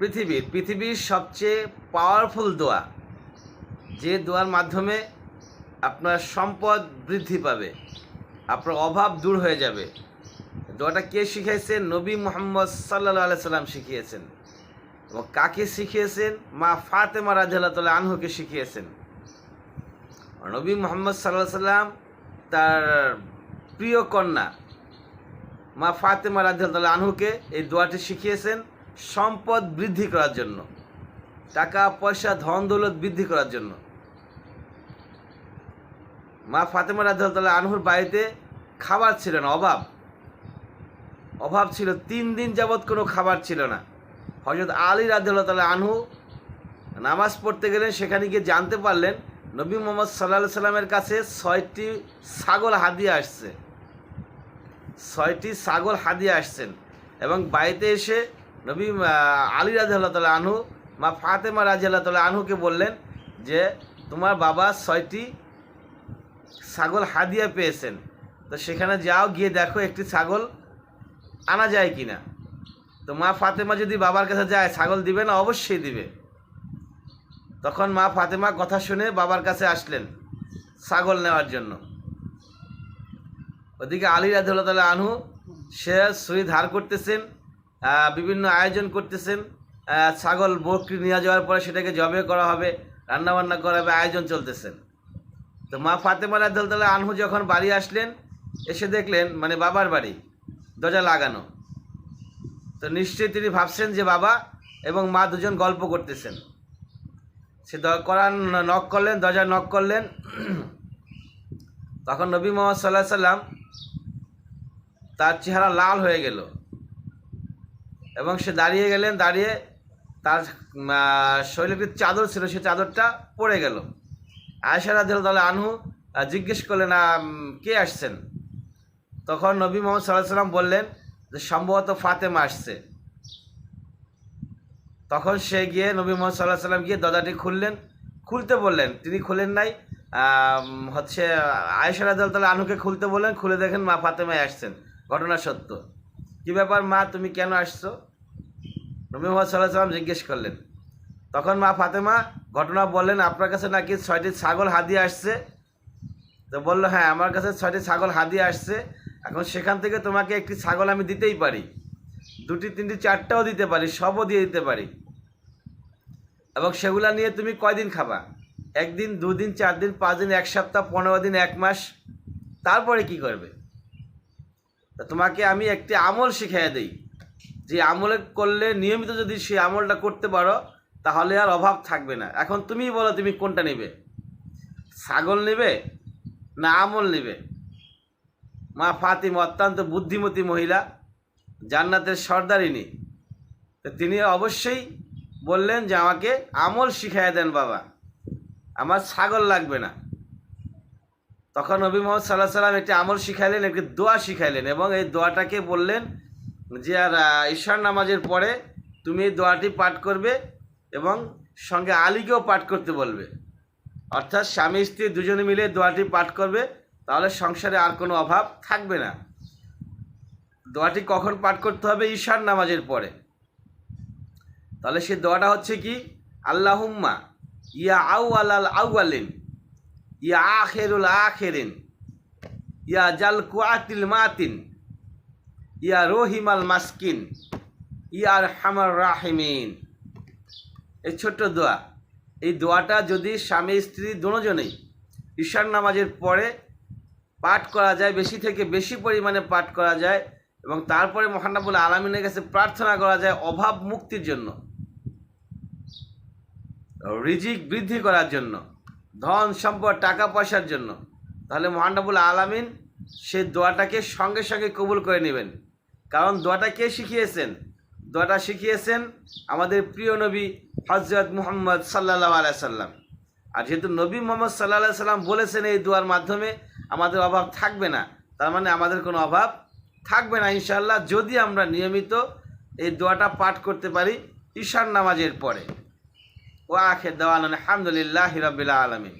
পৃথিবীর পৃথিবীর সবচেয়ে পাওয়ারফুল দোয়া, যে দোয়ার মাধ্যমে আপনার সম্পদ বৃদ্ধি পাবে, আপনার অভাব দূর হয়ে যাবে। দোয়াটা কে শিখিয়েছেন? নবী মোহাম্মদ সাল্লা সাল্লাম শিখিয়েছেন। এবং কাকে শিখিয়েছেন? মা ফাতেমা রাজিয়াল্লাহ তাল্লাহ আনহুকে শিখিয়েছেন। নবী মোহাম্মদ সাল্লাহ সাল্লাম তার প্রিয় কন্যা মা ফাতেমা রাজিয়াল্লাহ আনহুকে এই দোয়াটি শিখিয়েছেন। সম্পদ বৃদ্ধি করার জন্য, টাকা, পয়সা, ধন, দৌলত বৃদ্ধি করার জন্য। মা ফাতেমা রাজিয়াল্লাহ আনহুর বাড়িতে খাবার ছিল না, অভাব। অভাব ছিল, তিন দিন যাবৎ কোনো খাবার ছিল না। হজরত আলী তাল্লাহ আনহু নামাজ পড়তে গেলেন, সেখানে গিয়ে জানতে পারলেন, নবী মোহাম্মদ সাল্লাহ সাল্লামের কাছে ছয়টি ছাগল হাদিয়ে আসছে। ছয়টি ছাগল হাদিয়ে আসছেন এবং বাড়িতে এসে নবী আলী রাজিউল্লাহ তাল্লাহ আনহু মা ফাতেমা রাজিউল্লাহ তাল্লাহ আনহুকে বললেন যে, তোমার বাবা ছয়টি ছাগল হাদিয়া পেয়েছেন। তো সেখানে যাও, গিয়ে দেখো একটি ছাগল আনা যায় কি না তো মা ফাতেমা যদি বাবার কাছে যায়, ছাগল দিবে না? অবশ্যই দিবে। তখন মা ফাতেমা কথা শুনে বাবার কাছে আসলেন ছাগল নেওয়ার জন্য। ওদিকে আলী রাজুল্লাহ আনহু, সে ছুরি ধার করতেছেন বিভিন্ন আয়োজন করতেছেন। ছাগল, বকরি নিয়ে যাওয়ার পরে সেটাকে জবে করা হবে, রান্নাবান্না করা হবে, আয়োজন চলতেছেন তো মা ফাতেমা রাজুল্লাহ আনহু যখন বাড়ি আসলেন, এসে দেখলেন মানে বাবার বাড়ি, দরজা লাগানো। তো নিশ্চয়ই তিনি ভাবছেন যে বাবা এবং মা দুজন গল্প করতেছেন। সে করার নক করলেন, দরজা নক করলেন। তখন নবী মোহাম্মদ সাল্লাহ সাল্লাম তার চেহারা লাল হয়ে গেল। এবং সে দাঁড়িয়ে গেলেন, দাঁড়িয়ে তার শরীরে একটি চাদর ছিল, সে চাদরটা পড়ে গেল। আয়সা রাদিল তাহলে আনহু জিজ্ঞেস করলেন কে আসছেন? তখন নবী মোহাম্মদ সাল্লাহ সাল্লাম বললেন যে, সম্ভবত ফাতেমা আসছে। তখন সে গিয়ে নবী মোহাম্মদ সাল্লাহ সাল্লাম গিয়ে দরজাটি খুললেন, খুলতে বললেন, তিনি খুলেন নাই হচ্ছে, আয়েশা রাজাল তালা আনুকে খুলতে বললেন, খুলে দেখেন মা ফাতেমায় আসছেন। ঘটনা সত্য। কী ব্যাপার মা, তুমি কেন আসছো? নবী মোহাম্মদ সাল্লাহ সাল্লাম জিজ্ঞেস করলেন। তখন মা ফাতেমা ঘটনা বললেন, আপনার কাছে নাকি ছয়টি ছাগল হাদিয়ে আসছে? তো বলল হ্যাঁ আমার কাছে ছয়টি ছাগল হাদিয়ে আসছে। এখন সেখান থেকে তোমাকে একটি ছাগল আমি দিতেই পারি। দুটি, তিনটি, চারটাও দিতে পারি, সবও দিয়ে দিতে পারি। এবং সেগুলা নিয়ে তুমি কয়দিন খাবা? একদিন, দুদিন চার দিন পাঁচ দিন এক সপ্তাহ, পনেরো দিন, এক মাস। তারপরে কি করবে? তোমাকে আমি একটি আমল শিখিয়ে দিই। যে আমলে করলে নিয়মিত যদি সেই আমলটা করতে পারো, তাহলে আর অভাব থাকবে না। এখন তুমি বলো তুমি কোনটা নেবে? ছাগল নেবে না আমল নেবে? মা ফাতিম অত্যন্ত বুদ্ধিমতী মহিলা, জান্নাতের সর্দারিনী। তো তিনি অবশ্যই বললেন যে আমাকে আমল শিখাইয়া দেন বাবা। আমার ছাগল লাগবে না। তখন নবী মোহাম্মদ সাল্লাহ সাল্লাম একটি আমল শিখাইলেন, একটি দোয়া শিখাইলেন এবং এই দোয়াটাকে বললেন যে আর ঈশার নামাজের পরে তুমি এই দোয়াটি পাঠ করবে এবং সঙ্গে আলীকেও পাঠ করতে বলবে। অর্থাৎ স্বামী স্ত্রী দুজনে মিলে দোয়াটি পাঠ করবে, তাহলে সংসারে আর কোনো অভাব থাকবে না। দোয়াটি কখন পাঠ করতে হবে? ঈশার নামাজের পরে। তাহলে সে দোয়াটা হচ্ছে কি? আল্লাহুম্মা ইয়া আউ আলাল আউআলিন ইয়া আখেরুল আখেরিন, ইয়া জাল কুয়াতিল মাতিন। ইয়া রহিমাল মাসকিন, ইয়ার হামার রাহিমিন। এই ছোট্ট দোয়া। এই দোয়াটা যদি স্বামী, স্ত্রী দুজনেই ঈশান নামাজের পরে পাঠ করা যায়, বেশি থেকে বেশি পরিমাণে পাঠ করা যায় এবং তারপরে মহানাবুল আলমিনের কাছে প্রার্থনা করা যায় অভাব মুক্তির জন্য, রিজিক বৃদ্ধি করার জন্য, ধন সম্পদ, টাকা পয়সার জন্য, তাহলে মহানাবুল আলামিন সেই দোয়াটাকে সঙ্গে সঙ্গে কবুল করে নেবেন। কারণ দোয়াটা কে শিখিয়েছেন? দোয়াটা শিখিয়েছেন আমাদের প্রিয় নবী হজরত মুহাম্মদ সাল্লাহ আলাইসাল্লাম আর যেহেতু নবী মোহাম্মদ সাল্লাহ সাল্লাম বলেছেন এই দোয়ার মাধ্যমে, আমাদের অভাব থাকবে না। তার মানে আমাদের কোনো অভাব থাকবে না ইনশাল্লাহ যদি আমরা নিয়মিত এই দোয়াটা পাঠ করতে পারি ঈশান নামাজের পরে। ও আখের দেওয়ান আলহামদুলিল্লাহ রবিল্লা আলমিন।